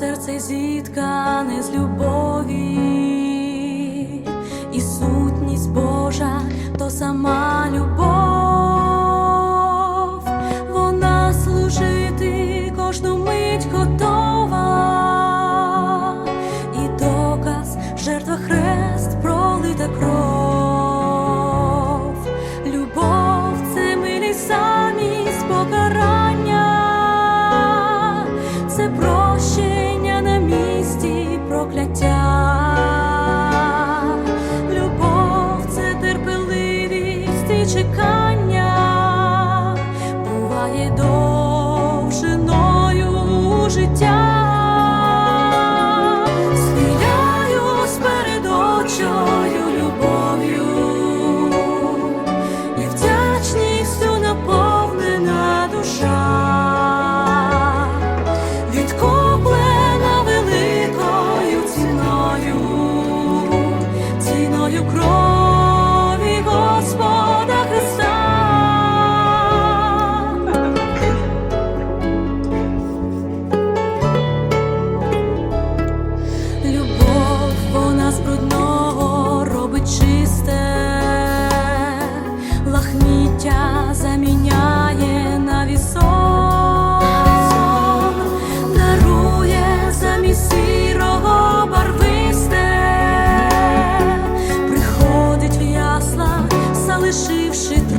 серце зіткане з любові, і сутність Божа то сама любов, вона служити кожну мить готова, і доказ жертва хрест пролита кров. Provi Gospel. лишивши